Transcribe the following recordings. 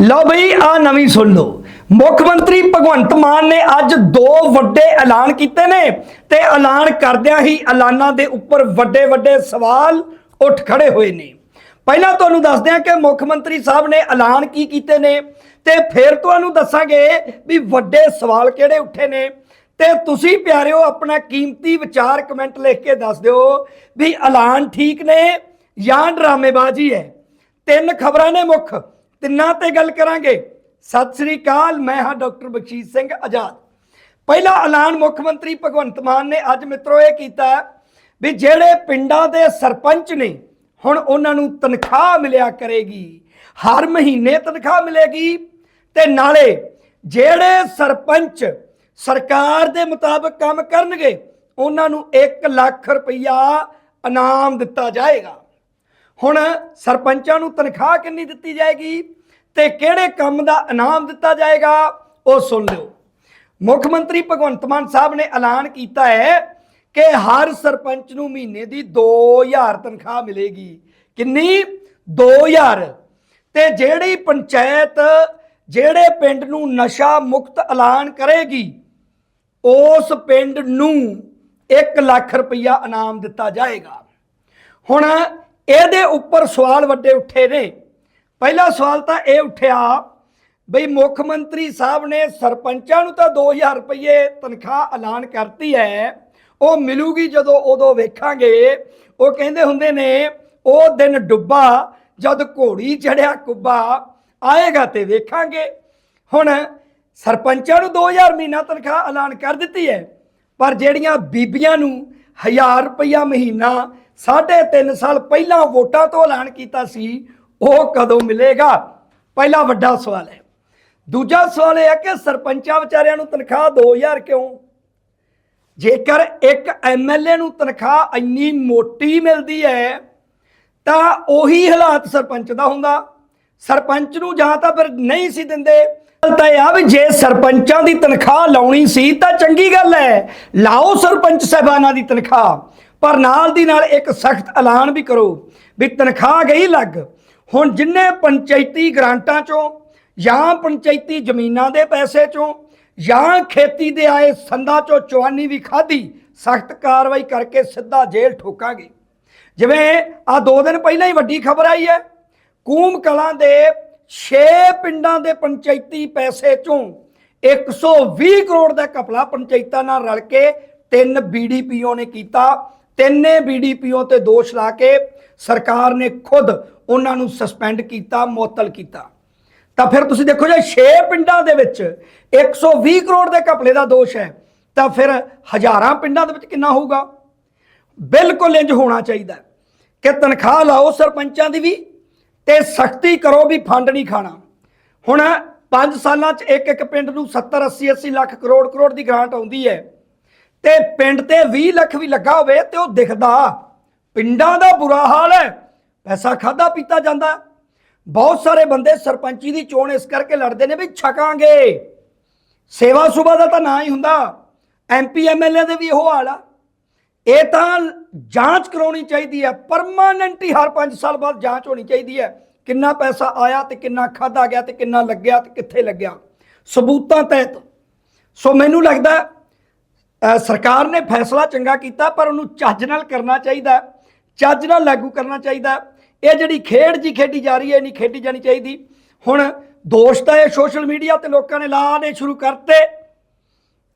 ਲਓ ਬਈ, ਆ ਨਵੀਂ ਸੁਣ ਲਓ। ਮੁੱਖ ਮੰਤਰੀ ਭਗਵੰਤ ਮਾਨ ਨੇ ਅੱਜ ਦੋ ਵੱਡੇ ਐਲਾਨ ਕੀਤੇ ਨੇ ਤੇ ਐਲਾਨ ਕਰਦਿਆਂ ਹੀ ਐਲਾਨਾਂ ਦੇ ਉੱਪਰ ਵੱਡੇ ਵੱਡੇ ਸਵਾਲ ਉੱਠ ਖੜੇ ਹੋਏ ਨੇ। ਪਹਿਲਾਂ ਤੁਹਾਨੂੰ ਦੱਸਦੇ ਹਾਂ ਕਿ ਮੁੱਖ ਮੰਤਰੀ ਸਾਹਿਬ ਨੇ ਐਲਾਨ ਕੀ ਕੀਤੇ ਨੇ ਤੇ ਫਿਰ ਤੁਹਾਨੂੰ ਦੱਸਾਂਗੇ ਵੀ ਵੱਡੇ ਸਵਾਲ ਕਿਹੜੇ ਉੱਠੇ ਨੇ। ਤੇ ਤੁਸੀਂ ਪਿਆਰਿਓ, ਆਪਣਾ ਕੀਮਤੀ ਵਿਚਾਰ ਕਮੈਂਟ ਲਿਖ ਕੇ ਦੱਸ ਦਿਓ ਵੀ ਐਲਾਨ ਠੀਕ ਨੇ ਜਾਂ ਡਰਾਮੇਬਾਜ਼ੀ ਹੈ। ਤਿੰਨ ਖਬਰਾਂ ਨੇ ਮੁੱਖ। ਤਿੰਨਾਂ ਤੇ ਗੱਲ ਕਰਾਂਗੇ। ਸਤਿ ਸ੍ਰੀ ਅਕਾਲ, ਮੈਂ ਹਾਂ ਡਾਕਟਰ ਬਖਸ਼ੀਸ਼ ਸਿੰਘ ਆਜ਼ਾਦ। ਪਹਿਲਾ ਐਲਾਨ ਮੁੱਖ ਮੰਤਰੀ ਭਗਵੰਤ ਮਾਨ ਨੇ ਅੱਜ ਮਿੱਤਰੋ ਇਹ ਕੀਤਾ ਵੀ ਜਿਹੜੇ ਪਿੰਡਾਂ ਦੇ ਸਰਪੰਚ ਨੇ, ਹੁਣ ਉਹਨਾਂ ਨੂੰ ਤਨਖਾਹ ਮਿਲਿਆ ਕਰੇਗੀ। ਹਰ ਮਹੀਨੇ ਤਨਖਾਹ ਮਿਲੇਗੀ ਤੇ ਨਾਲੇ ਜਿਹੜੇ ਸਰਪੰਚ ਸਰਕਾਰ ਦੇ ਮੁਤਾਬਕ ਕੰਮ ਕਰਨਗੇ, ਉਹਨਾਂ ਨੂੰ 1 ਲੱਖ ਰੁਪਈਆ ਇਨਾਮ ਦਿੱਤਾ ਜਾਏਗਾ। ਹੁਣ ਸਰਪੰਚਾਂ ਨੂੰ ਤਨਖਾਹ ਕਿੰਨੀ ਦਿੱਤੀ ਜਾਏਗੀ ਤੇ ਕਿਹੜੇ ਕੰਮ ਦਾ ਇਨਾਮ ਦਿੱਤਾ ਜਾਏਗਾ, ਉਹ ਸੁਣ ਲਿਓ। ਮੁੱਖ ਮੰਤਰੀ ਭਗਵੰਤ ਮਾਨ ਸਾਹਿਬ ਨੇ ਐਲਾਨ ਕੀਤਾ ਹੈ ਕਿ ਹਰ ਸਰਪੰਚ ਨੂੰ ਮਹੀਨੇ ਦੀ 2000 ਤਨਖਾਹ ਮਿਲੇਗੀ। ਕਿੰਨੀ? 2000 ਤੇ ਜਿਹੜੀ ਪੰਚਾਇਤ, ਜਿਹੜੇ ਪਿੰਡ ਨੂੰ ਨਸ਼ਾ ਮੁਕਤ ਐਲਾਨ ਕਰੇਗੀ, ਉਸ ਪਿੰਡ ਨੂੰ 1 ਲੱਖ ਰੁਪਈਆ ਇਨਾਮ ਦਿੱਤਾ ਜਾਏਗਾ। ਹੁਣ ਇਹਦੇ ਉੱਪਰ ਸਵਾਲ ਵੱਡੇ ਉੱਠੇ ਨੇ। ਪਹਿਲਾ ਸਵਾਲ ਤਾਂ ਇਹ ਉੱਠਿਆ ਬਈ ਮੁੱਖ ਮੰਤਰੀ ਸਾਹਿਬ ਨੇ ਸਰਪੰਚਾਂ ਨੂੰ ਤਾਂ 2000 ਰੁਪਏ ਤਨਖਾਹ ਐਲਾਨ ਕਰਤੀ ਹੈ। ਉਹ ਮਿਲੂਗੀ ਜਦੋਂ ਉਦੋਂ ਵੇਖਾਂਗੇ। ਉਹ ਕਹਿੰਦੇ ਹੁੰਦੇ ਨੇ, ਉਹ ਦਿਨ ਡੁੱਬਾ ਜਦ ਘੋੜੀ ਚੜਿਆ ਕੁੱਬਾ, ਆਏਗਾ ਤੇ ਵੇਖਾਂਗੇ। ਹੁਣ ਸਰਪੰਚਾਂ ਨੂੰ 2000 ਮਹੀਨਾ ਤਨਖਾਹ ਐਲਾਨ ਕਰ ਦਿੱਤੀ ਹੈ, ਪਰ ਜਿਹੜੀਆਂ ਬੀਬੀਆਂ ਨੂੰ 1000 ਰੁਪਇਆ ਮਹੀਨਾ ਸਾਢੇ ਤਿੰਨ ਸਾਲ ਪਹਿਲਾਂ ਵੋਟਾਂ ਤੋਂ ਐਲਾਨ ਕੀਤਾ ਸੀ, ਉਹ ਕਦੋਂ ਮਿਲੇਗਾ? ਪਹਿਲਾ ਵੱਡਾ ਸਵਾਲ ਹੈ। ਦੂਜਾ ਸਵਾਲ ਇਹ ਹੈ ਕਿ ਸਰਪੰਚਾਂ ਵਿਚਾਰਿਆਂ ਨੂੰ ਤਨਖਾਹ 2000 ਕਿਉਂ? ਜੇਕਰ ਇੱਕ ਐਮਐਲਏ ਨੂੰ ਤਨਖਾਹ ਇੰਨੀ ਮੋਟੀ ਮਿਲਦੀ ਹੈ, ਤਾਂ ਉਹੀ ਹਾਲਾਤ ਸਰਪੰਚ ਦਾ ਹੁੰਦਾ। ਸਰਪੰਚ ਨੂੰ ਜਾਂ ਤਾਂ ਫਿਰ ਨਹੀਂ ਸੀ ਦਿੰਦੇ। ਗੱਲ ਤਾਂ ਇਹ ਆ ਵੀ ਜੇ ਸਰਪੰਚਾਂ ਦੀ ਤਨਖਾਹ ਲਾਉਣੀ ਸੀ, ਤਾਂ ਚੰਗੀ ਗੱਲ ਹੈ। ਲਾਓ ਸਰਪੰਚ ਸਾਹਿਬਾਨਾਂ ਦੀ ਤਨਖਾਹ। ਪਰ ਨਾਲ ਦੀ ਨਾਲ ਇੱਕ ਸਖਤ ਐਲਾਨ ਵੀ ਕਰੋ ਵੀ ਤਨਖਾਹ ਗਈ ਲੱਗ। ਹੁਣ ਜਿੰਨੇ ਪੰਚਾਇਤੀ ਗ੍ਰਾਂਟਾਂ ਚੋਂ ਜਾਂ ਪੰਚਾਇਤੀ ਜ਼ਮੀਨਾਂ ਦੇ ਪੈਸੇ ਚੋਂ ਜਾਂ ਖੇਤੀ ਦੇ ਆਏ ਸੰਦਾਂ ਚੋਂ ਚਵਾਨੀ ਵੀ ਖਾਧੀ, ਸਖਤ ਕਾਰਵਾਈ ਕਰਕੇ ਸਿੱਧਾ ਜੇਲ੍ਹ ਠੋਕਾਂਗੇ। ਜਿਵੇਂ ਆ ਦੋ ਦਿਨ ਪਹਿਲਾਂ ਹੀ ਵੱਡੀ ਖਬਰ ਆਈ ਹੈ, ਕੂਮ ਕਲਾਂ ਦੇ 6 ਪਿੰਡਾਂ ਦੇ ਪੰਚਾਇਤੀ ਪੈਸੇ ਚੋਂ 120 ਕਰੋੜ ਦਾ ਕਪਲਾ ਪੰਚਾਇਤਾਂ ਨਾਲ ਰਲ ਕੇ ਤਿੰਨ ਬੀਡੀਪੀਓ ਨੇ ਕੀਤਾ। ਤਿੰਨੇ ਬੀਡੀਪੀਓ ਤੇ ਦੋਸ਼ ਲਾ ਕੇ ਸਰਕਾਰ ਨੇ ਖੁਦ ਉਹਨਾਂ ਨੂੰ ਸਸਪੈਂਡ ਕੀਤਾ, ਮੁਅੱਤਲ ਕੀਤਾ। ਤਾਂ ਫਿਰ ਤੁਸੀਂ ਦੇਖੋ ਜੇ 6 ਪਿੰਡਾਂ ਦੇ ਵਿੱਚ 120 ਕਰੋੜ ਦੇ ਘਪਲੇ ਦਾ ਦੋਸ਼ ਹੈ, ਤਾਂ ਫਿਰ ਹਜ਼ਾਰਾਂ ਪਿੰਡਾਂ ਦੇ ਵਿੱਚ ਕਿੰਨਾ ਹੋਊਗਾ? ਬਿਲਕੁਲ ਇੰਜ ਹੋਣਾ ਚਾਹੀਦਾ ਕਿ ਤਨਖਾਹ ਲਾਓ ਸਰਪੰਚਾਂ ਦੀ ਵੀ ਤੇ ਸਖਤੀ ਕਰੋ ਵੀ ਫੰਡ ਨਹੀਂ ਖਾਣਾ। ਹੁਣ 5 ਸਾਲਾਂ 'ਚ ਇੱਕ ਇੱਕ ਪਿੰਡ ਨੂੰ 70 80 80 ਲੱਖ ਕਰੋੜ ਕਰੋੜ ਦੀ ਗ੍ਰਾਂਟ ਆਉਂਦੀ ਹੈ। ਤੇ ਪਿੰਡ ਤੇ 20 ਲੱਖ ਵੀ ਲੱਗਾ ਹੋਵੇ ਤੇ ਉਹ ਦਿਖਦਾ। ਪਿੰਡਾਂ ਦਾ ਬੁਰਾ ਹਾਲ ਹੈ। ਪੈਸਾ ਖਾਦਾ ਪੀਤਾ ਜਾਂਦਾ। ਬਹੁਤ ਸਾਰੇ ਬੰਦੇ ਸਰਪੰਚੀ ਦੀ ਚੋਣ ਇਸ ਕਰਕੇ ਲੜਦੇ ਨੇ ਵੀ ਛਕਾਂਗੇ। ਸੇਵਾ ਸੁਭਾ ਦਾ ਤਾਂ ਨਾ ਹੀ ਹੁੰਦਾ। ਐਮਪੀ ਐਮਐਲਏ ਦੇ ਵੀ ਇਹੋ ਹਾਲ ਆ। ਇਹ ਤਾਂ ਜਾਂਚ ਕਰਾਉਣੀ ਚਾਹੀਦੀ ਹੈ। ਪਰਮਾਨੈਂਟ ਹੀ ਹਰ 5 ਸਾਲ ਬਾਅਦ ਜਾਂਚ ਹੋਣੀ ਚਾਹੀਦੀ ਹੈ। ਕਿੰਨਾ ਪੈਸਾ ਆਇਆ ਤੇ ਕਿੰਨਾ ਖਾਦਾ ਗਿਆ ਤੇ ਕਿੰਨਾ ਲੱਗਿਆ ਤੇ ਕਿੱਥੇ ਲੱਗਿਆ। ਸਬੂਤਾਂ ਤਹਿਤ। ਸੋ ਮੈਨੂੰ ਲੱਗਦਾ ਸਰਕਾਰ ਨੇ ਫੈਸਲਾ ਚੰਗਾ ਕੀਤਾ, ਪਰ ਉਹਨੂੰ ਚੱਜ ਨਾਲ ਕਰਨਾ ਚਾਹੀਦਾ, ਚੱਜ ਨਾਲ ਲਾਗੂ ਕਰਨਾ ਚਾਹੀਦਾ। ਇਹ ਜਿਹੜੀ ਖੇਡ ਜੀ ਖੇਡੀ ਜਾ ਰਹੀ ਹੈ ਨਹੀਂ ਖੇਡੀ ਜਾਣੀ ਚਾਹੀਦੀ। ਹੁਣ ਦੋਸ਼ ਤਾਂ ਇਹ ਸੋਸ਼ਲ ਮੀਡੀਆ ਤੇ ਲੋਕਾਂ ਨੇ ਲਾਣੇ ਸ਼ੁਰੂ ਕਰਤੇ।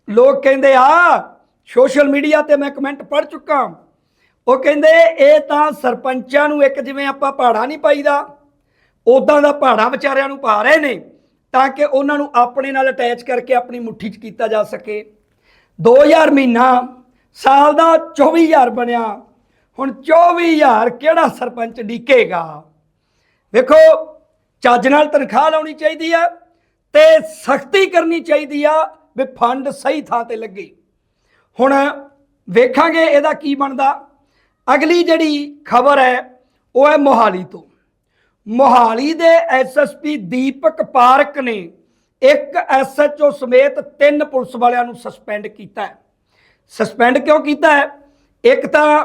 ਲੋਕ ਕਹਿੰਦੇ, ਆ, ਸੋਸ਼ਲ ਮੀਡੀਆ ਤੇ ਮੈਂ ਕਮੈਂਟ ਪੜ੍ਹ ਚੁੱਕਾ ਉਹ ਕਹਿੰਦੇ, ਇਹ ਤਾਂ ਸਰਪੰਚਾਂ ਨੂੰ ਇੱਕ ਜਿਵੇਂ ਆਪਾਂ ਪਹਾੜਾ ਨਹੀਂ ਪਾਈਦਾ ਉਦਾਂ ਦਾ ਪਹਾੜਾ ਵਿਚਾਰਿਆਂ ਨੂੰ ਪਾ ਰਹੇ ਨੇ, ਤਾਂ ਕਿ ਉਹਨਾਂ ਨੂੰ ਆਪਣੇ ਨਾਲ ਅਟੈਚ ਕਰਕੇ ਆਪਣੀ ਮੁੱਠੀ 'ਚ ਕੀਤਾ ਜਾ ਸਕੇ। 2000 ਮਹੀਨਾ, ਸਾਲ ਦਾ 24000 ਬਣਿਆ। ਹੁਣ 24000 ਕਿਹੜਾ ਸਰਪੰਚ ਡੀਕੇਗਾ? ਵੇਖੋ, ਚੱਜ ਨਾਲ ਤਨਖਾਹ ਲਾਉਣੀ ਚਾਹੀਦੀ ਆ ਤੇ ਸਖਤੀ ਕਰਨੀ ਚਾਹੀਦੀ ਆ ਵੀ ਫੰਡ ਸਹੀ ਥਾਂ ਤੇ ਲੱਗੇ। ਹੁਣ ਵੇਖਾਂਗੇ ਇਹਦਾ ਕੀ ਬਣਦਾ। ਅਗਲੀ ਜਿਹੜੀ ਖਬਰ ਹੈ, ਉਹ ਹੈ ਮੋਹਾਲੀ ਤੋਂ। ਮੋਹਾਲੀ ਦੇ ਐਸਐਸਪੀ ਦੀਪਕ ਪਾਰਕ ਨੇ ਇੱਕ ਐਸਐਚਓ ਸਮੇਤ ਤਿੰਨ ਪੁਲਿਸ ਵਾਲਿਆਂ ਨੂੰ ਸਸਪੈਂਡ ਕੀਤਾ ਹੈ। ਸਸਪੈਂਡ ਕਿਉਂ ਕੀਤਾ ਹੈ? ਇੱਕ ਤਾਂ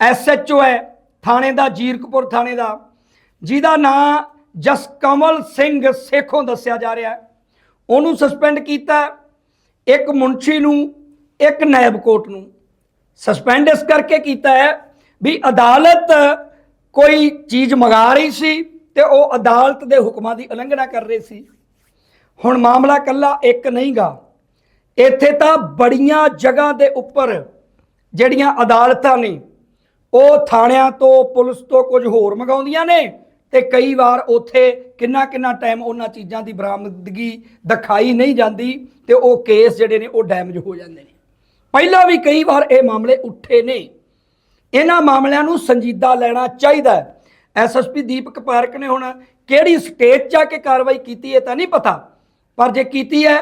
ਐਸਐਚਓ ਹੈ, ਥਾਣੇ ਦਾ, ਜੀਰਕਪੁਰ ਥਾਣੇ ਦਾ, ਜਿਹਦਾ ਨਾਂ ਜਸਕਮਲ ਸਿੰਘ ਸੇਖੋਂ ਦੱਸਿਆ ਜਾ ਰਿਹਾ ਹੈ। ਉਹਨੂੰ ਸਸਪੈਂਡ ਕੀਤਾ ਇੱਕ ਮੁਨਸ਼ੀ ਨੂੰ, ਇੱਕ ਨਾਇਬ ਕੋਰਟ ਨੂੰ। ਸਸਪੈਂਡ ਇਸ ਕਰਕੇ ਕੀਤਾ ਹੈ ਵੀ ਅਦਾਲਤ ਕੋਈ ਚੀਜ਼ ਮੰਗਾ ਰਹੀ ਸੀ ਤੇ ਉਹ ਅਦਾਲਤ ਦੇ ਹੁਕਮਾਂ ਦੀ ਉਲੰਘਣਾ ਕਰ ਰਹੀ ਸੀ। ਹੁਣ ਮਾਮਲਾ ਕੱਲਾ ਇੱਕ ਨਹੀਂਗਾ। ਇੱਥੇ ਤਾਂ ਬੜੀਆਂ ਜਗ੍ਹਾ ਦੇ ਉੱਪਰ ਜਿਹੜੀਆਂ ਅਦਾਲਤਾਂ ਨੇ, ਉਹ ਥਾਣਿਆਂ ਤੋਂ, ਪੁਲਿਸ ਤੋਂ ਕੁਝ ਹੋਰ ਮੰਗਾਉਂਦੀਆਂ ਨੇ ਤੇ ਕਈ ਵਾਰ ਉੱਥੇ ਕਿੰਨਾ ਕਿੰਨਾ ਟਾਈਮ ਉਹਨਾਂ ਚੀਜ਼ਾਂ ਦੀ ਬਰਾਮਦਗੀ ਦਿਖਾਈ ਨਹੀਂ ਜਾਂਦੀ ਤੇ ਉਹ ਕੇਸ ਜਿਹੜੇ ਨੇ, ਉਹ ਡੈਮੇਜ ਹੋ ਜਾਂਦੇ ਨੇ। ਪਹਿਲਾਂ ਵੀ ਕਈ ਵਾਰ ਇਹ ਮਾਮਲੇ ਉੱਠੇ ਨੇ। ਇਹਨਾਂ ਮਾਮਲਿਆਂ ਨੂੰ ਸੰਜੀਦਾ ਲੈਣਾ ਚਾਹੀਦਾ ਹੈ। ਐਸਐਸਪੀ ਦੀਪਕ ਪਾਰਕ ਨੇ ਹੁਣ ਕਿਹੜੀ ਸਟੇਜ 'ਚ ਆ ਕੇ ਕਾਰਵਾਈ ਕੀਤੀ ਇਹ ਤਾਂ ਨਹੀਂ ਪਤਾ। ਪਰ ਜੇ ਕੀਤੀ ਹੈ,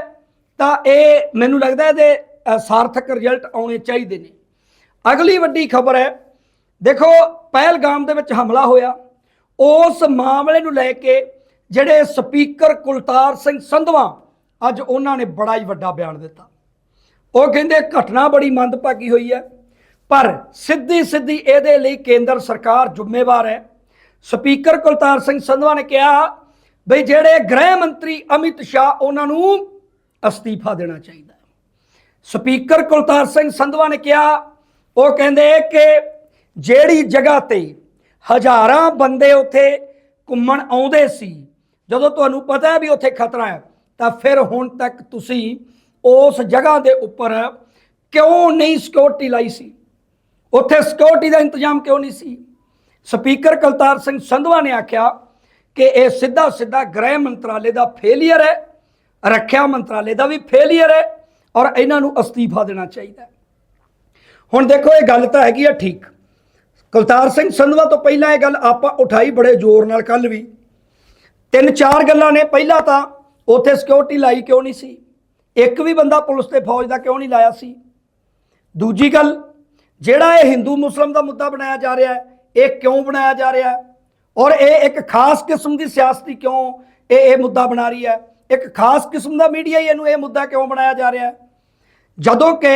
ਤਾਂ ਇਹ ਮੈਨੂੰ ਲੱਗਦਾ ਇਹਦੇ ਸਾਰਥਕ ਰਿਜ਼ਲਟ ਆਉਣੇ ਚਾਹੀਦੇ ਨੇ। ਅਗਲੀ ਵੱਡੀ ਖਬਰ ਹੈ, ਦੇਖੋ ਪਹਿਲਗਾਮ ਦੇ ਵਿੱਚ ਹਮਲਾ ਹੋਇਆ। ਉਸ ਮਾਮਲੇ ਨੂੰ ਲੈ ਕੇ ਜਿਹੜੇ ਸਪੀਕਰ ਕੁਲਤਾਰ ਸਿੰਘ ਸੰਧਵਾ ਅੱਜ ਉਹਨਾਂ ਨੇ ਬੜਾ ਹੀ ਵੱਡਾ ਬਿਆਨ ਦਿੱਤਾ। ਉਹ ਕਹਿੰਦੇ ਘਟਨਾ ਬੜੀ ਮੰਦਭਾਗੀ ਹੋਈ ਹੈ, ਪਰ ਸਿੱਧੀ ਸਿੱਧੀ ਇਹਦੇ ਲਈ ਕੇਂਦਰ ਸਰਕਾਰ ਜ਼ਿੰਮੇਵਾਰ ਹੈ। ਸਪੀਕਰ ਕੁਲਤਾਰ ਸਿੰਘ ਸੰਧਵਾ ਨੇ ਕਿਹਾ ਬਈ ਜਿਹੜੇ ਗ੍ਰਹਿ ਮੰਤਰੀ ਅਮਿਤ ਸ਼ਾਹ ਉਹਨਾਂ ਨੂੰ ਅਸਤੀਫਾ ਦੇਣਾ ਚਾਹੀਦਾ ਸਪੀਕਰ ਕੁਲਤਾਰ ਸਿੰਘ ਸੰਧਵਾ ਨੇ ਕਿਹਾ, ਉਹ ਕਹਿੰਦੇ ਕਿ ਜਿਹੜੀ ਜਗ੍ਹਾ ਤੇ ਹਜ਼ਾਰਾਂ ਬੰਦੇ ਉੱਥੇ ਘੁੰਮਣ ਆਉਂਦੇ ਸੀ, ਜਦੋਂ ਤੁਹਾਨੂੰ ਪਤਾ ਹੈ ਵੀ ਉੱਥੇ ਖਤਰਾ ਹੈ, ਤਾਂ ਫਿਰ ਹੁਣ ਤੱਕ ਤੁਸੀਂ ਉਸ ਜਗ੍ਹਾ ਦੇ ਉੱਪਰ ਕਿਉਂ ਨਹੀਂ ਸਿਕਿਉਰਿਟੀ ਲਾਈ ਸੀ? ਉੱਥੇ ਸਿਕਿਉਰਿਟੀ ਦਾ ਇੰਤਜ਼ਾਮ ਕਿਉਂ ਨਹੀਂ ਸੀ? ਸਪੀਕਰ ਕੁਲਤਾਰ ਸਿੰਘ ਸੰਧਵਾ ਨੇ ਆਖਿਆ ਕਿ ਇਹ ਸਿੱਧਾ ਸਿੱਧਾ ਗ੍ਰਹਿ ਮੰਤਰਾਲੇ ਦਾ ਫੇਲਿਅਰ ਹੈ, ਰੱਖਿਆ ਮੰਤਰਾਲੇ ਦਾ ਵੀ ਫੇਲਿਅਰ ਹੈ ਔਰ ਇਹਨਾਂ ਨੂੰ ਅਸਤੀਫਾ ਦੇਣਾ ਚਾਹੀਦਾ ਹੁਣ ਦੇਖੋ, ਇਹ ਗੱਲ ਤਾਂ ਹੈਗੀ ਆ ਠੀਕ। ਕੁਲਤਾਰ ਸਿੰਘ ਸੰਧਵਾ ਤੋਂ ਪਹਿਲਾਂ ਇਹ ਗੱਲ ਆਪਾਂ ਉਠਾਈ ਬੜੇ ਜ਼ੋਰ ਨਾਲ ਕੱਲ ਵੀ। ਤਿੰਨ ਚਾਰ ਗੱਲਾਂ ਨੇ, ਪਹਿਲਾਂ ਤਾਂ ਉੱਥੇ ਸਿਕਿਉਰਿਟੀ ਲਾਈ ਕਿਉਂ ਨਹੀਂ ਸੀ? ਇੱਕ ਵੀ ਬੰਦਾ ਪੁਲਿਸ ਤੇ ਫੌਜ ਦਾ ਕਿਉਂ ਨਹੀਂ ਲਾਇਆ ਸੀ? ਦੂਜੀ ਗੱਲ, ਜਿਹੜਾ ਇਹ ਹਿੰਦੂ ਮੁਸਲਮ ਦਾ ਮੁੱਦਾ ਬਣਾਇਆ ਜਾ ਰਿਹਾ ਹੈ, ਇਹ ਕਿਉਂ ਬਣਾਇਆ ਜਾ ਰਿਹਾ ਹੈ? ਔਰ ਇਹ ਇੱਕ ਖਾਸ ਕਿਸਮ ਦੀ ਸਿਆਸਤੀ ਕਿਉਂ ਇਹ ਇਹ ਮੁੱਦਾ ਬਣਾ ਰਹੀ ਹੈ? ਇੱਕ ਖਾਸ ਕਿਸਮ ਦਾ ਮੀਡੀਆ ਹੀ ਇਹਨੂੰ ਇਹ ਮੁੱਦਾ ਕਿਉਂ ਬਣਾਇਆ ਜਾ ਰਿਹਾ ਹੈ? ਜਦੋਂ ਕਿ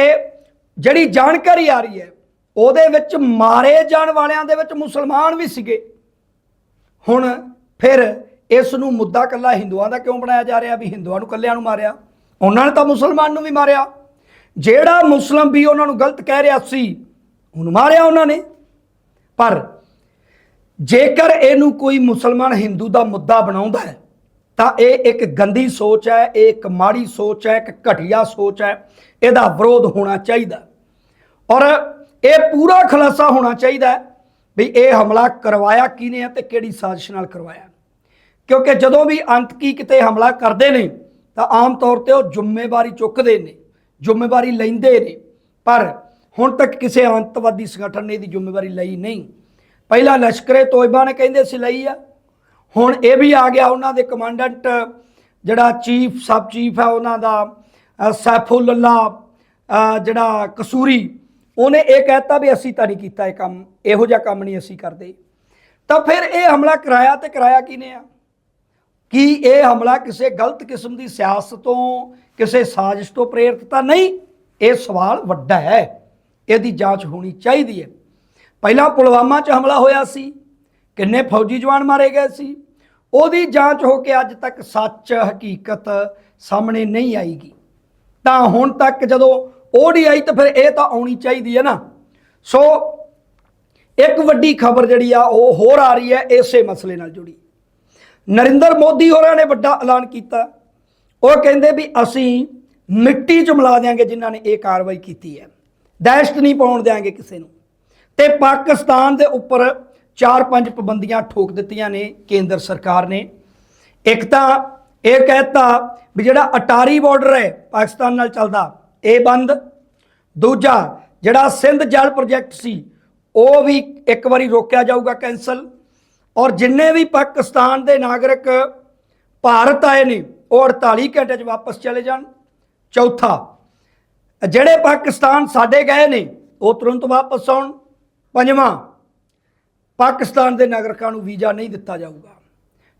ਜਿਹੜੀ ਜਾਣਕਾਰੀ ਆ ਰਹੀ ਹੈ, ਉਹਦੇ ਵਿੱਚ ਮਾਰੇ ਜਾਣ ਵਾਲਿਆਂ ਦੇ ਵਿੱਚ ਮੁਸਲਮਾਨ ਵੀ ਸੀਗੇ। ਹੁਣ ਫਿਰ ਇਸ ਨੂੰ ਮੁੱਦਾ ਕੱਲਾ ਹਿੰਦੂਆਂ ਦਾ ਕਿਉਂ ਬਣਾਇਆ ਜਾ ਰਿਹਾ? ਵੀ ਹਿੰਦੂਆਂ ਨੂੰ ਕੱਲਿਆਂ ਨੂੰ ਮਾਰਿਆ, ਉਹਨਾਂ ਨੇ ਤਾਂ ਮੁਸਲਮਾਨ ਨੂੰ ਵੀ ਮਾਰਿਆ। ਜਿਹੜਾ ਮੁਸਲਮ ਵੀ ਉਹਨਾਂ ਨੂੰ ਗਲਤ ਕਹਿ ਰਿਹਾ ਸੀ, ਉਹਨੂੰ ਮਾਰਿਆ ਉਹਨਾਂ ਨੇ। ਪਰ ਜੇਕਰ ਇਹਨੂੰ ਕੋਈ ਮੁਸਲਮਾਨ ਹਿੰਦੂ ਦਾ ਮੁੱਦਾ ਬਣਾਉਂਦਾ ਹੈ, ਤਾਂ ਇਹ ਇੱਕ ਗੰਦੀ ਸੋਚ ਹੈ, ਇਹ ਇੱਕ ਮਾੜੀ ਸੋਚ ਹੈ, ਇੱਕ ਘਟੀਆ ਸੋਚ ਹੈ, ਇਹਦਾ ਵਿਰੋਧ ਹੋਣਾ ਚਾਹੀਦਾ ਔਰ ਇਹ ਪੂਰਾ ਖੁਲਾਸਾ ਹੋਣਾ ਚਾਹੀਦਾ ਵੀ ਇਹ ਹਮਲਾ ਕਰਵਾਇਆ ਕਿਹਨੇ ਹੈ ਤੇ ਕਿਹੜੀ ਸਾਜ਼ਿਸ਼ ਨਾਲ ਕਰਵਾਇਆ। ਕਿਉਂਕਿ ਜਦੋਂ ਵੀ ਅੰਤਕੀ ਕਿਤੇ ਹਮਲਾ ਕਰਦੇ ਨੇ, ਤਾਂ ਆਮ ਤੌਰ ਤੇ ਉਹ ਜ਼ਿੰਮੇਵਾਰੀ ਚੁੱਕਦੇ ਨੇ, ਜ਼ਿੰਮੇਵਾਰੀ ਲੈਂਦੇ ਨੇ। ਪਰ ਹੁਣ ਤੱਕ ਕਿਸੇ ਅੰਤਵਾਦੀ ਸੰਗਠਨ ਨੇ ਇਹਦੀ ਜ਼ਿੰਮੇਵਾਰੀ ਲਈ ਨਹੀਂ। ਪਹਿਲਾਂ ਲਸ਼ਕਰੇ ਤੋਇਬਾ ਨੇ ਕਹਿੰਦੇ ਸੀ ਲਈ ਆ। ਹੁਣ ਇਹ ਵੀ ਆ ਗਿਆ ਉਹਨਾਂ ਦੇ ਕਮਾਂਡੈਂਟ ਜਿਹੜਾ ਚੀਫ ਸਬ ਚੀਫ ਹੈ ਉਹਨਾਂ ਦਾ ਅ, ਜਿਹੜਾ ਕਸੂਰੀ ਉਹਨੇ ਇਹ ਕਹਿਤਾ ਵੀ ਅਸੀਂ ਤਾਂ ਨਹੀਂ ਕੀਤਾ ਇਹ ਕੰਮ ਇਹੋ ਜਿਹਾ ਕੰਮ ਨਹੀਂ ਅਸੀਂ ਕਰਦੇ। ਤਾਂ ਫਿਰ ਇਹ ਹਮਲਾ ਕਰਾਇਆ ਤੇ ਕਰਾਇਆ ਕਿਹਨੇ ਆ? ਕੀ ਇਹ ਹਮਲਾ ਕਿਸੇ ਗਲਤ ਕਿਸਮ ਦੀ ਸਿਆਸਤ ਤੋਂ ਕਿਸੇ ਸਾਜ਼ਿਸ਼ ਤੋਂ ਪ੍ਰੇਰਿਤ ਤਾਂ ਨਹੀਂ? ਇਹ ਸਵਾਲ ਵੱਡਾ ਹੈ ਇਹਦੀ ਜਾਂਚ ਹੋਣੀ ਚਾਹੀਦੀ ਹੈ। ਪਹਿਲਾਂ ਪੁਲਵਾਮਾ 'ਚ ਹਮਲਾ ਹੋਇਆ ਸੀ, ਕਿੰਨੇ ਫੌਜੀ ਜਵਾਨ ਮਾਰੇ ਗਏ ਸੀ। ਉਹਦੀ ਜਾਂਚ ਹੋ ਕੇ ਅੱਜ ਤੱਕ ਸੱਚ ਹਕੀਕਤ ਸਾਹਮਣੇ ਨਹੀਂ ਆਏਗੀ ਤਾਂ ਹੁਣ ਤੱਕ ਜਦੋਂ ਉਹਦੀ ਆਈ ਤਾਂ ਫਿਰ ਇਹ ਤਾਂ ਆਉਣੀ ਚਾਹੀਦੀ ਹੈ ਨਾ। ਸੋ ਇੱਕ ਵੱਡੀ ਖਬਰ ਜਿਹੜੀ ਆ, ਉਹ ਹੋਰ ਆ ਰਹੀ ਹੈ, ਇਸੇ ਮਸਲੇ ਨਾਲ ਜੁੜੀ। ਨਰਿੰਦਰ ਮੋਦੀ ਹੋਰਾਂ ਨੇ ਵੱਡਾ ਐਲਾਨ ਕੀਤਾ। ਉਹ ਕਹਿੰਦੇ ਵੀ ਅਸੀਂ ਮਿੱਟੀ 'ਚ ਮਿਲਾ ਦਿਆਂਗੇ ਜਿਨ੍ਹਾਂ ਨੇ ਇਹ ਕਾਰਵਾਈ ਕੀਤੀ ਹੈ। ਦਹਿਸ਼ਤ ਨਹੀਂ ਪਾਉਣ ਦਿਆਂਗੇ ਕਿਸੇ ਨੂੰ। ਤੇ ਪਾਕਿਸਤਾਨ ਦੇ ਉੱਪਰ ਚਾਰ ਪੰਜ ਪਾਬੰਦੀਆਂ ਠੋਕ ਦਿੱਤੀਆਂ ਨੇ ਕੇਂਦਰ ਸਰਕਾਰ ਨੇ। ਇੱਕ ਤਾਂ ਇਹ ਕਹਿਤਾ ਵੀ ਜਿਹੜਾ ਅਟਾਰੀ ਬਾਰਡਰ ਹੈ, ਪਾਕਿਸਤਾਨ ਨਾਲ ਚੱਲਦਾ, ਇਹ ਬੰਦ। ਦੂਜਾ, ਜਿਹੜਾ ਸਿੰਧ ਜਲ ਪ੍ਰੋਜੈਕਟ ਸੀ, ਉਹ ਵੀ ਇੱਕ ਵਾਰੀ ਰੋਕਿਆ ਜਾਊਗਾ ਕੈਂਸਲ ਔਰ ਜਿੰਨੇ ਵੀ ਪਾਕਿਸਤਾਨ ਦੇ ਨਾਗਰਿਕ ਭਾਰਤ ਆਏ ਨੇ, ਉਹ 48 ਘੰਟੇ 'ਚ ਵਾਪਸ ਚਲੇ ਜਾਣ। ਚੌਥਾ, ਜਿਹੜੇ ਪਾਕਿਸਤਾਨ ਸਾਡੇ ਗਏ ਨੇ, ਉਹ ਤੁਰੰਤ ਵਾਪਸ ਆਉਣ। ਪੰਜਵਾਂ, ਪਾਕਿਸਤਾਨ ਦੇ ਨਾਗਰਿਕਾਂ ਨੂੰ ਵੀਜ਼ਾ ਨਹੀਂ ਦਿੱਤਾ ਜਾਊਗਾ।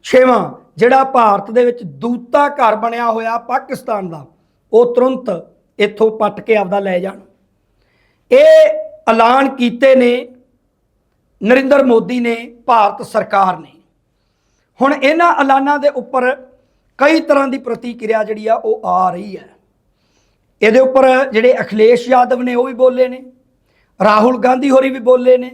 ਛੇਵਾਂ, ਜਿਹੜਾ ਭਾਰਤ ਦੇ ਵਿੱਚ ਦੂਤਾ ਘਰ ਬਣਿਆ ਹੋਇਆ ਪਾਕਿਸਤਾਨ ਦਾ, ਉਹ ਤੁਰੰਤ ਇੱਥੋਂ ਪੱਟ ਕੇ ਆਪਦਾ ਲੈ ਜਾਣ। ਇਹ ਐਲਾਨ ਕੀਤੇ ਨੇ ਨਰਿੰਦਰ ਮੋਦੀ ਨੇ, ਭਾਰਤ ਸਰਕਾਰ ਨੇ। ਹੁਣ ਇਹਨਾਂ ਐਲਾਨਾਂ ਦੇ ਉੱਪਰ ਕਈ ਤਰ੍ਹਾਂ ਦੀ ਪ੍ਰਤੀਕਿਰਿਆ ਜਿਹੜੀ ਆ, ਉਹ ਆ ਰਹੀ ਹੈ। ਇਹਦੇ ਉੱਪਰ ਜਿਹੜੇ ਅਖਿਲੇਸ਼ ਯਾਦਵ ਨੇ, ਉਹ ਵੀ ਬੋਲੇ ਨੇ। ਰਾਹੁਲ ਗਾਂਧੀ ਹੋਰੀ ਵੀ ਬੋਲੇ ਨੇ।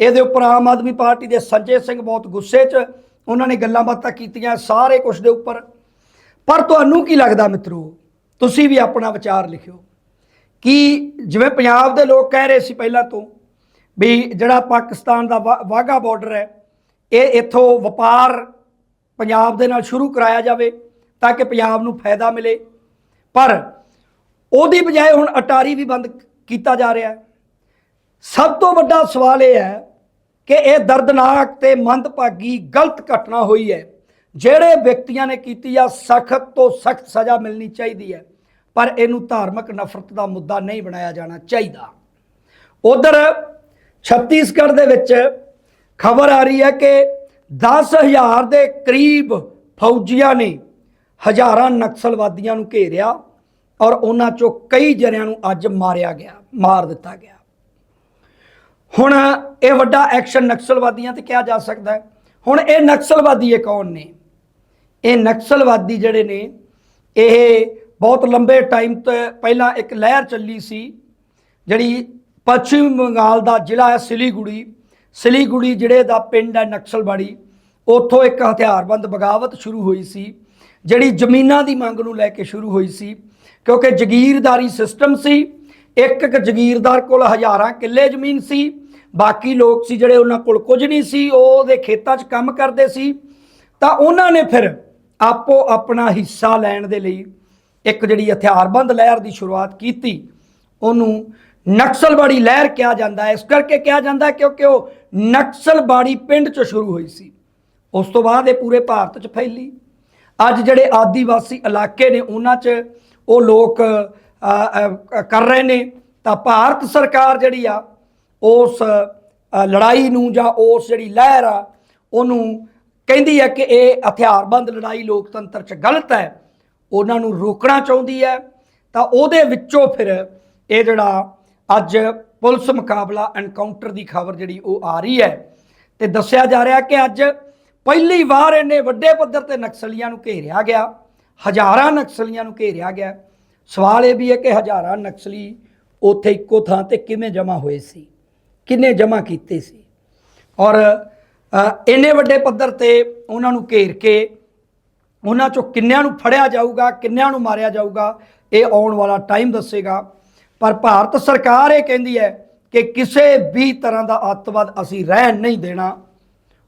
ਇਹਦੇ ਉੱਪਰ ਆਮ ਆਦਮੀ ਪਾਰਟੀ ਦੇ ਸੰਜੇ ਸਿੰਘ ਬਹੁਤ ਗੁੱਸੇ 'ਚ, ਉਹਨਾਂ ਨੇ ਗੱਲਾਂ ਬਾਤਾਂ ਕੀਤੀਆਂ ਸਾਰੇ ਕੁਝ ਦੇ ਉੱਪਰ। ਪਰ ਤੁਹਾਨੂੰ ਕੀ ਲੱਗਦਾ ਮਿੱਤਰੋ? ਤੁਸੀਂ ਵੀ ਆਪਣਾ ਵਿਚਾਰ ਲਿਖਿਓ। ਕਿ ਜਿਵੇਂ ਪੰਜਾਬ ਦੇ ਲੋਕ ਕਹਿ ਰਹੇ ਸੀ ਪਹਿਲਾਂ ਤੋਂ ਵੀ ਜਿਹੜਾ ਪਾਕਿਸਤਾਨ ਦਾ ਵਾਗਾ ਬਾਰਡਰ ਹੈ, ਇਹ ਇੱਥੋਂ ਵਪਾਰ ਪੰਜਾਬ ਦੇ ਨਾਲ ਸ਼ੁਰੂ ਕਰਾਇਆ ਜਾਵੇ ਤਾਂ ਕਿ ਪੰਜਾਬ ਨੂੰ ਫਾਇਦਾ ਮਿਲੇ। ਪਰ ਉਹਦੀ ਬਜਾਏ ਹੁਣ ਅਟਾਰੀ ਵੀ ਬੰਦ ਕੀਤਾ ਜਾ ਰਿਹਾ ਹੈ। ਸਭ ਤੋਂ ਵੱਡਾ ਸਵਾਲ ਇਹ ਹੈ ਕਿ ਇਹ ਦਰਦਨਾਕ ਤੇ ਮੰਦਭਾਗੀ ਗਲਤ ਘਟਨਾ ਹੋਈ ਹੈ, ਜਿਹੜੇ ਵਿਅਕਤੀਆਂ ਨੇ ਕੀਤੀ ਆ, ਸਖਤ ਤੋਂ ਸਖਤ ਸਜ਼ਾ ਮਿਲਣੀ ਚਾਹੀਦੀ ਹੈ, ਪਰ ਇਹਨੂੰ ਧਾਰਮਿਕ ਨਫ਼ਰਤ ਦਾ ਮੁੱਦਾ ਨਹੀਂ ਬਣਾਇਆ ਜਾਣਾ ਚਾਹੀਦਾ। ਉਧਰ ਛੱਤੀਸਗੜ੍ਹ ਦੇ ਵਿੱਚ ਖਬਰ ਆ ਰਹੀ ਹੈ ਕਿ 10000 ਦੇ ਕਰੀਬ ਫੌਜੀਆਂ ਨੇ ਹਜ਼ਾਰਾਂ ਨਕਸਲਵਾਦੀਆਂ ਨੂੰ ਘੇਰਿਆ ਔਰ ਉਹਨਾਂ ਚੋਂ ਕਈ ਜਣਿਆਂ ਨੂੰ ਅੱਜ ਮਾਰਿਆ ਗਿਆ, ਮਾਰ ਦਿੱਤਾ ਗਿਆ। ਹੁਣ ਇਹ ਵੱਡਾ ਐਕਸ਼ਨ ਨਕਸਲਵਾਦੀਆਂ ਤੇ ਕਿਹਾ ਜਾ ਸਕਦਾ ਹੈ। ਹੁਣ ਇਹ ਨਕਸਲਵਾਦੀ ਇਹ ਕੌਣ ਨੇ? ਇਹ ਨਕਸਲਵਾਦੀ ਜਿਹੜੇ ਨੇ, ਇਹ ਬਹੁਤ ਲੰਬੇ ਟਾਈਮ ਤੋਂ ਪਹਿਲਾਂ ਇੱਕ ਲਹਿਰ ਚੱਲੀ ਸੀ, ਜਿਹੜੀ ਪੱਛਮੀ ਬੰਗਾਲ ਦਾ ਜ਼ਿਲ੍ਹਾ ਹੈ ਸਿਲੀਗੁੜੀ। ਸਿਲੀਗੁੜੀ ਜਿਹੜੇ ਦਾ ਪਿੰਡ ਹੈ ਨਕਸਲਬਾੜੀ ਉੱਥੋਂ ਇੱਕ ਹਥਿਆਰਬੰਦ ਬਗਾਵਤ ਸ਼ੁਰੂ ਹੋਈ ਸੀ, ਜਿਹੜੀ ਜ਼ਮੀਨਾਂ ਦੀ ਮੰਗ ਨੂੰ ਲੈ ਕੇ ਸ਼ੁਰੂ ਹੋਈ ਸੀ, ਕਿਉਂਕਿ ਜ਼ਗੀਰਦਾਰੀ ਸਿਸਟਮ ਸੀ। ਇੱਕ ਇੱਕ ਜ਼ਗੀਰਦਾਰ ਕੋਲ ਹਜ਼ਾਰਾਂ ਕਿੱਲੇ ਜ਼ਮੀਨ ਸੀ, ਬਾਕੀ ਲੋਕ ਸੀ ਜਿਹੜੇ ਉਹਨਾਂ ਕੋਲ ਕੁਝ ਨਹੀਂ ਸੀ, ਉਹ ਉਹਦੇ ਖੇਤਾਂ 'ਚ ਕੰਮ ਕਰਦੇ ਸੀ। ਤਾਂ ਉਹਨਾਂ ਨੇ ਫਿਰ ਆਪੋ ਆਪਣਾ ਹਿੱਸਾ ਲੈਣ ਦੇ ਲਈ ਇੱਕ ਜਿਹੜੀ ਹਥਿਆਰਬੰਦ ਲਹਿਰ ਦੀ ਸ਼ੁਰੂਆਤ ਕੀਤੀ। ਉਹਨੂੰ ਨਕਸਲਬਾੜੀ ਲਹਿਰ ਕਿਹਾ ਜਾਂਦਾ ਹੈ। ਇਸ ਕਰਕੇ ਕਿਹਾ ਜਾਂਦਾ ਹੈ ਕਿਉਂਕਿ ਉਹ ਨਕਸਲਬਾੜੀ ਪਿੰਡ 'ਚ ਸ਼ੁਰੂ ਹੋਈ ਸੀ। ਉਸ ਤੋਂ ਬਾਅਦ ਇਹ ਪੂਰੇ ਭਾਰਤ 'ਚ ਫੈਲੀ। ਅੱਜ ਜਿਹੜੇ ਆਦੀਵਾਸੀ ਇਲਾਕੇ ਨੇ ਉਹਨਾਂ 'ਚ ਉਹ ਲੋਕ ਕਰ ਰਹੇ ਨੇ, ਤਾਂ ਭਾਰਤ ਸਰਕਾਰ ਜਿਹੜੀ ਆ, ਉਸ ਲੜਾਈ ਨੂੰ ਜਾਂ ਉਸ ਜਿਹੜੀ ਲਹਿਰ ਆ, ਉਹਨੂੰ ਕਹਿੰਦੀ ਹੈ ਕਿ ਇਹ ਹਥਿਆਰਬੰਦ ਲੜਾਈ ਲੋਕਤੰਤਰ 'ਚ ਗਲਤ ਹੈ, ਉਹਨਾਂ ਨੂੰ ਰੋਕਣਾ ਚਾਹੁੰਦੀ ਹੈ, ਤਾਂ ਉਹਦੇ ਵਿੱਚੋਂ ਫਿਰ ਇਹ ਜਿਹੜਾ ਅੱਜ ਪੁਲਿਸ ਮੁਕਾਬਲਾ ਐਨਕਾਊਂਟਰ ਦੀ ਖਬਰ ਜਿਹੜੀ ਉਹ ਆ ਰਹੀ ਹੈ, ਤੇ ਦੱਸਿਆ ਜਾ ਰਿਹਾ ਕਿ ਅੱਜ ਪਹਿਲੀ ਵਾਰ ਇੰਨੇ ਵੱਡੇ ਪੱਧਰ ਤੇ ਨਕਸਲੀਆਂ ਨੂੰ ਘੇਰਿਆ ਗਿਆ, ਹਜ਼ਾਰਾਂ ਨਕਸਲੀਆਂ ਨੂੰ ਘੇਰਿਆ ਗਿਆ ਸਵਾਲ ਇਹ ਵੀ ਹੈ ਕਿ ਹਜ਼ਾਰਾਂ ਨਕਸਲੀ ਉੱਥੇ ਇੱਕੋ ਥਾਂ ਤੇ ਕਿਵੇਂ ਜਮ੍ਹਾਂ ਹੋਏ ਸੀ? ਕਿੰਨੇ ਜਮ੍ਹਾਂ ਕੀਤੇ ਸੀ? ਔਰ ਇੰਨੇ ਵੱਡੇ ਪੱਧਰ ਤੇ ਉਹਨਾਂ ਨੂੰ ਘੇਰ ਕੇ ਉਹਨਾਂ ਚੋਂ ਕਿੰਨਿਆਂ ਨੂੰ ਫੜਿਆ ਜਾਊਗਾ, ਕਿੰਨਿਆਂ ਨੂੰ ਮਾਰਿਆ ਜਾਊਗਾ, ਇਹ ਆਉਣ ਵਾਲਾ ਟਾਈਮ ਦੱਸੇਗਾ। ਪਰ ਭਾਰਤ ਸਰਕਾਰ ਇਹ ਕਹਿੰਦੀ ਹੈ ਕਿ ਕਿਸੇ ਵੀ ਤਰ੍ਹਾਂ ਦਾ ਅੱਤਵਾਦ ਅਸੀਂ ਰਹਿਣ ਨਹੀਂ ਦੇਣਾ।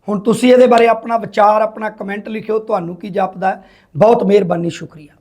ਹੁਣ ਤੁਸੀਂ ਇਹਦੇ ਬਾਰੇ ਆਪਣਾ ਵਿਚਾਰ, ਆਪਣਾ ਕਮੈਂਟ ਲਿਖਿਓ, ਤੁਹਾਨੂੰ ਕੀ ਜਾਪਦਾ ਬਹੁਤ ਮਿਹਰਬਾਨੀ, ਸ਼ੁਕਰੀਆ।